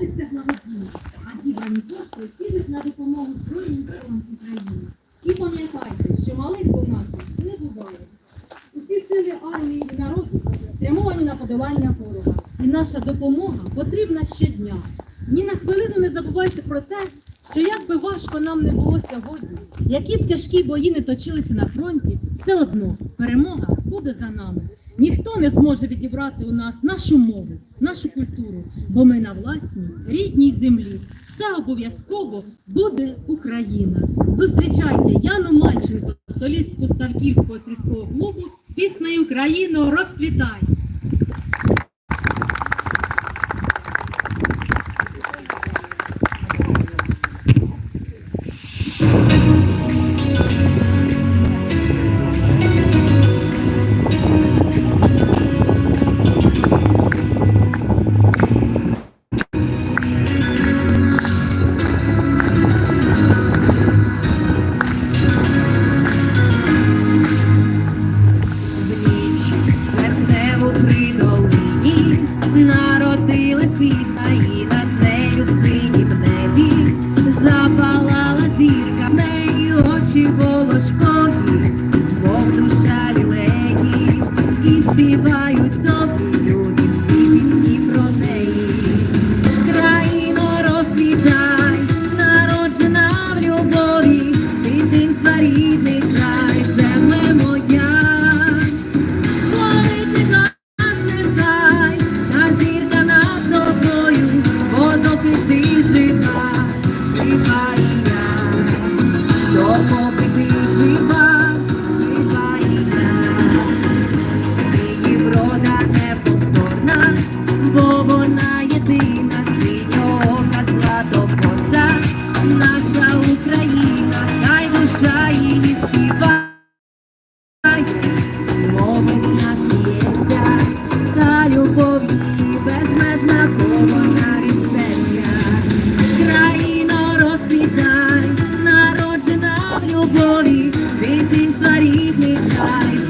проводиться благодійно, а зібрані кошти підуть на допомогу Збройним силам України. І пам'ятайте, що малих донатів не буває. Усі сили армії і народу спрямовані на подолання ворога. І наша допомога потрібна щодня. Ні на хвилину не забувайте про те, що як би важко нам не було сьогодні, які б тяжкі бої не точилися на фронті, все одно перемога буде за нами. Ніхто не зможе відібрати у нас нашу мову, нашу культуру, бо ми на власній рідній землі. Все обов'язково буде Україна. Зустрічайте Яну Мальченко, солістку Ставківського сільського клубу з піснею Україно розквітай. But he die.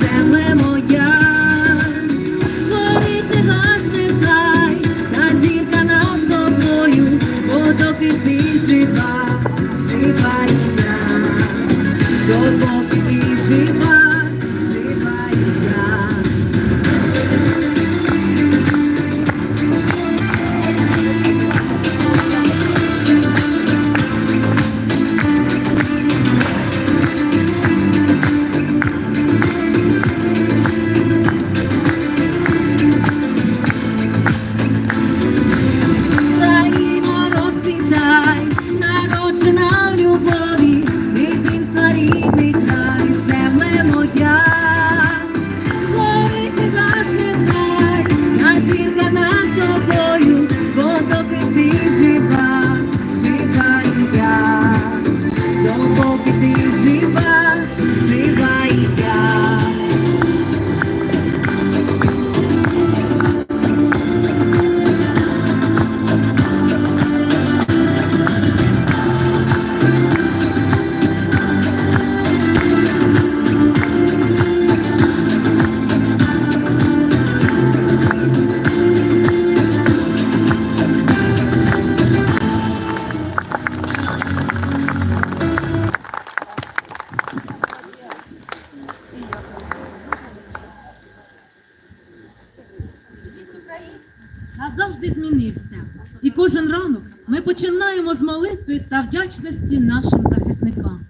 Починаємо з молитви та вдячності нашим захисникам.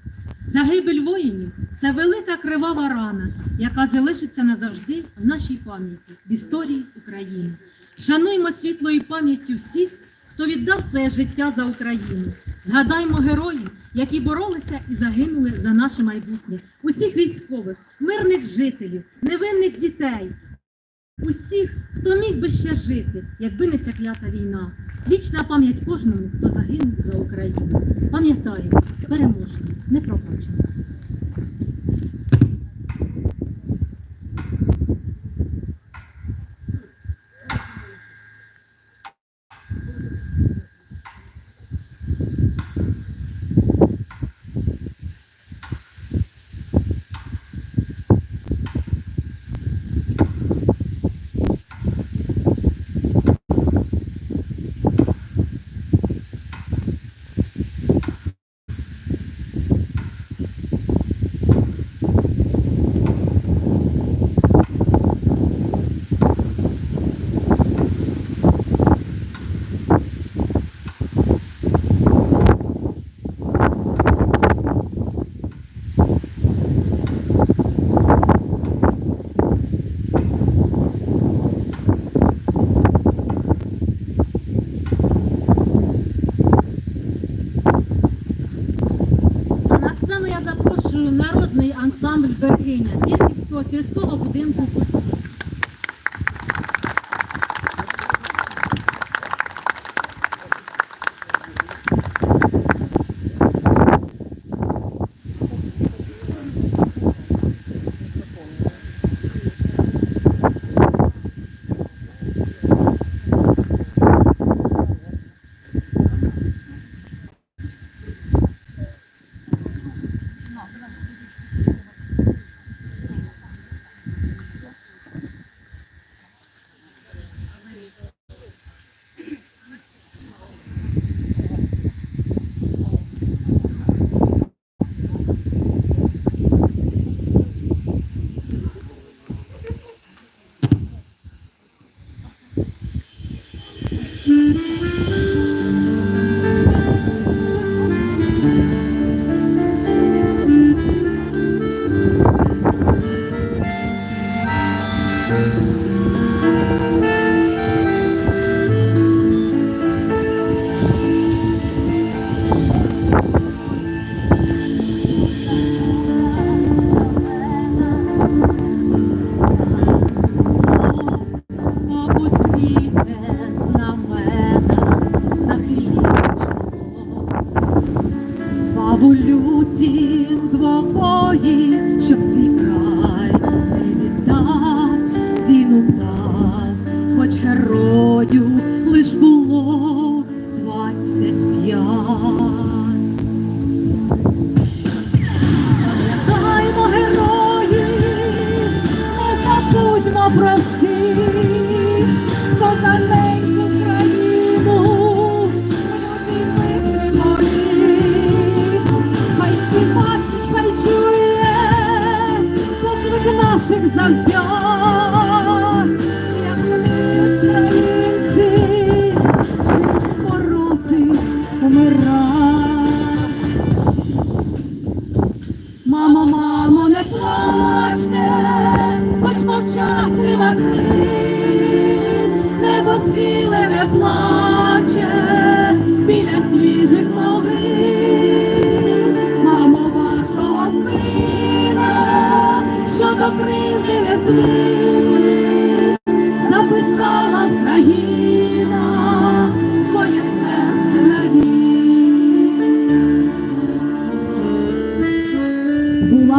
Загибель воїнів це велика кривава рана, яка залишиться назавжди в нашій пам'яті, в історії України. Шануймо світлою пам'яттю всіх, хто віддав своє життя за Україну. Згадаймо героїв, які боролися і загинули за наше майбутнє, усіх військових, мирних жителів, невинних дітей, усіх, хто міг би ще жити, якби не ця клята війна. Вічна пам'ять кожному, хто загинув за Україну. Пам'ятаємо, переможемо, не пробачимо. до сільського будинку культури.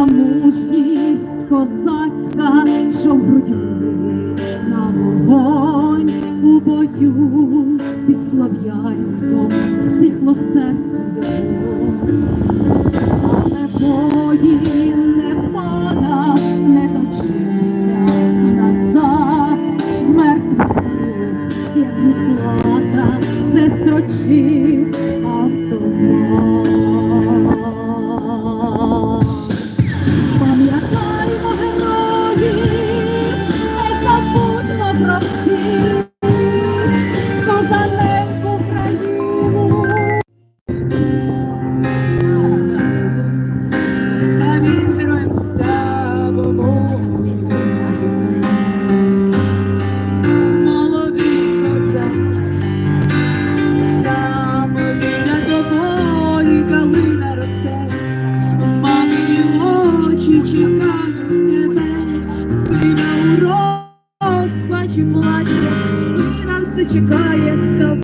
мужність козацька, що в грудьми на вогонь у бою під Слов'янськом стихло серце його.